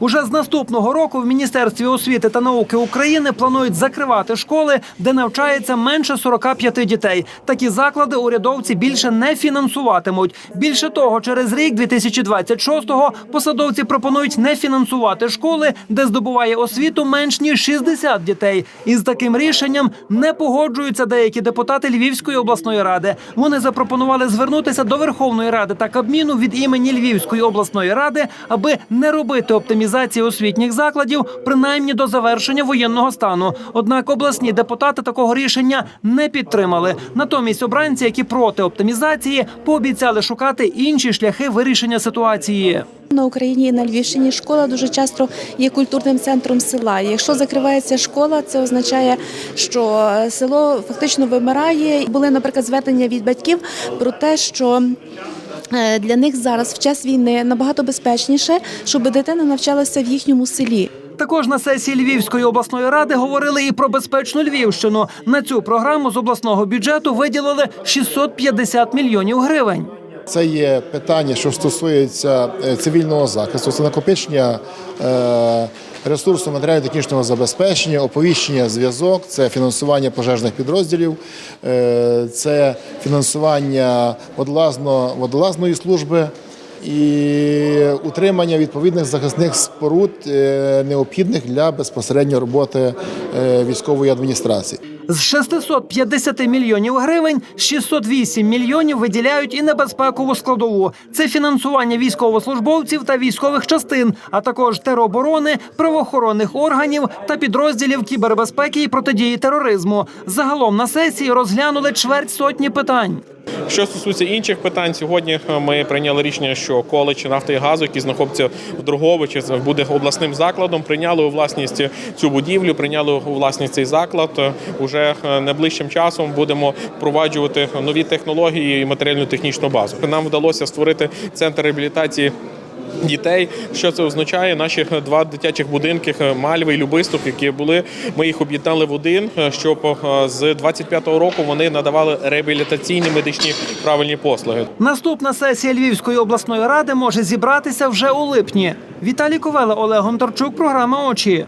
Уже з наступного року в Міністерстві освіти та науки України планують закривати школи, де навчається менше 45 дітей. Такі заклади урядовці більше не фінансуватимуть. Більше того, через рік 2026-го посадовці пропонують не фінансувати школи, де здобуває освіту менш ніж 60 дітей. Із таким рішенням не погоджуються деякі депутати Львівської обласної ради. Вони запропонували звернутися до Верховної Ради та Кабміну від імені Львівської обласної ради, аби не робити оптимізації освітніх закладів, принаймні до завершення воєнного стану. Однак обласні депутати такого рішення не підтримали. Натомість обранці, які проти оптимізації, пообіцяли шукати інші шляхи вирішення ситуації. На Україні і на Львівщині школа дуже часто є культурним центром села. Якщо закривається школа, це означає, що село фактично вимирає. Були, наприклад, звернення від батьків про те, що е, для них зараз в час війни набагато безпечніше, щоб дитина навчалася в їхньому селі. Також на сесії Львівської обласної ради говорили і про безпечну Львівщину. На цю програму з обласного бюджету виділили 650 мільйонів гривень. Це є питання, що стосується е, цивільного захисту, це накопичення е, ресурсу матеріально-технічного забезпечення, оповіщення зв'язок, це фінансування пожежних підрозділів, е, це фінансування водолазно, водолазної служби. І утримання відповідних захисних споруд е, необхідних для безпосередньо роботи е, військової адміністрації. З 650 мільйонів гривень 608 мільйонів виділяють і на безпекову складову. Це фінансування військовослужбовців та військових частин, а також тероборони, правоохоронних органів та підрозділів кібербезпеки і протидії тероризму. Загалом на сесії розглянули чверть сотні питань. Що стосується інших питань, сьогодні е, ми прийняли рішення, що коледж нафти і газу, який знаходиться в Друговичі, буде обласним закладом. Прийняли у власність цю будівлю, прийняли у власність цей заклад. Е, Уже е, найближчим часом будемо впроваджувати нові технології і матеріально-технічну базу. Нам вдалося створити центр реабілітації. Дітей, що це означає? Наші два дитячих будинки Мальви і Любисток, які були, ми їх об'єднали в один, щоб е, з 25-го року вони надавали реабілітаційні медичні правильні послуги. Наступна сесія Львівської обласної ради може зібратися вже у липні. Віталій Ковела, Олег Гонтарчук, програма Очі.